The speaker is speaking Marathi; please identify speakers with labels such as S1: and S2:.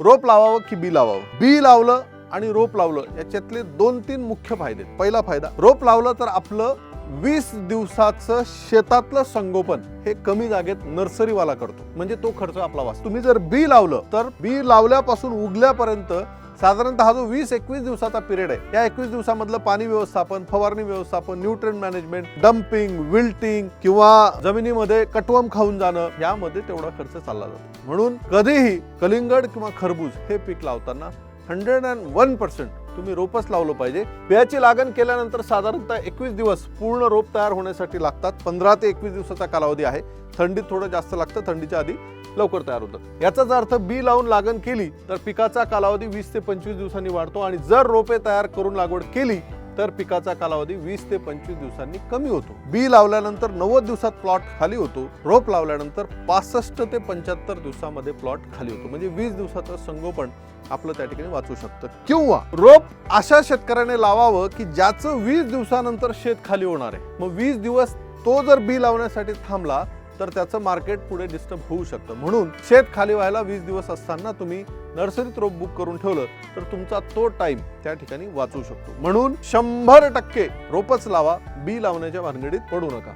S1: रोप लावावं की बी लावावं? बी लावलं आणि रोप लावलं याच्यातले दोन तीन मुख्य फायदे पहिला फायदा रोप लावलं तर आपलं वीस दिवसाचं शेतातलं संगोपन हे कमी जागेत नर्सरीवाला करतो. म्हणजे तो खर्च आपला वाचतो. तुम्ही जर बी लावलं तर बी लावल्यापासून उगल्यापर्यंत साधारणतः हा जो वीस एकवीस दिवसाचा पिरियड आहे या एकवीस दिवसामधलं पाणी व्यवस्थापन फवारणी व्यवस्थापन न्यूट्रन मॅनेजमेंट डम्पिंग विल्टिंग किंवा जमिनीमध्ये कटवम खाऊन जाणं यामध्ये तेवढा खर्च चालला जातो. म्हणून कधीही कलिंगड किंवा खरबूज हे पीक लावताना हंड्रेड अँड वन पर्सेंट तुम्ही रोपच लावलं पाहिजे. बियाची लागण केल्यानंतर साधारणतः एकवीस दिवस पूर्ण रोप तयार होण्यासाठी लागतात. पंधरा ते एकवीस दिवसाचा कालावधी आहे. थंडीत थोडं जास्त लागतं. थंडीच्या आधी लवकर तयार होतं. याचाच अर्थ बी लावून लागण केली तर पिकाचा कालावधी वीस ते पंचवीस दिवसांनी वाढतो आणि जर रोपे तयार करून लागवड केली तर पिकाचा कालावधी वीस ते पंचवीस दिवसांनी कमी होतो. बी लावल्यानंतर नव्वद दिवसात प्लॉट खाली होतो. रोप लावल्यानंतर पासष्ट ते पंच्याहत्तर दिवसामध्ये प्लॉट खाली होतो. म्हणजे वीस दिवसाचं संगोपन आपलं त्या ठिकाणी वाचू शकतं. किंवा रोप अशा शेतकऱ्याने लावावं की ज्याचं वीस दिवसानंतर शेत खाली होणार आहे. मग वीस दिवस तो जर बी लावण्यासाठी थांबला तर त्याचं मार्केट पुढे डिस्टर्ब होऊ शकतं. म्हणून शेत खाली व्हायला वीस दिवस असताना तुम्ही नर्सरीत रोप बुक करून ठेवलं तर तुमचा तो टाइम त्या ठिकाणी वाचू शकतो. म्हणून शंभर टक्के रोपच लावा बी लावण्याच्या भानगडीत पडू नका.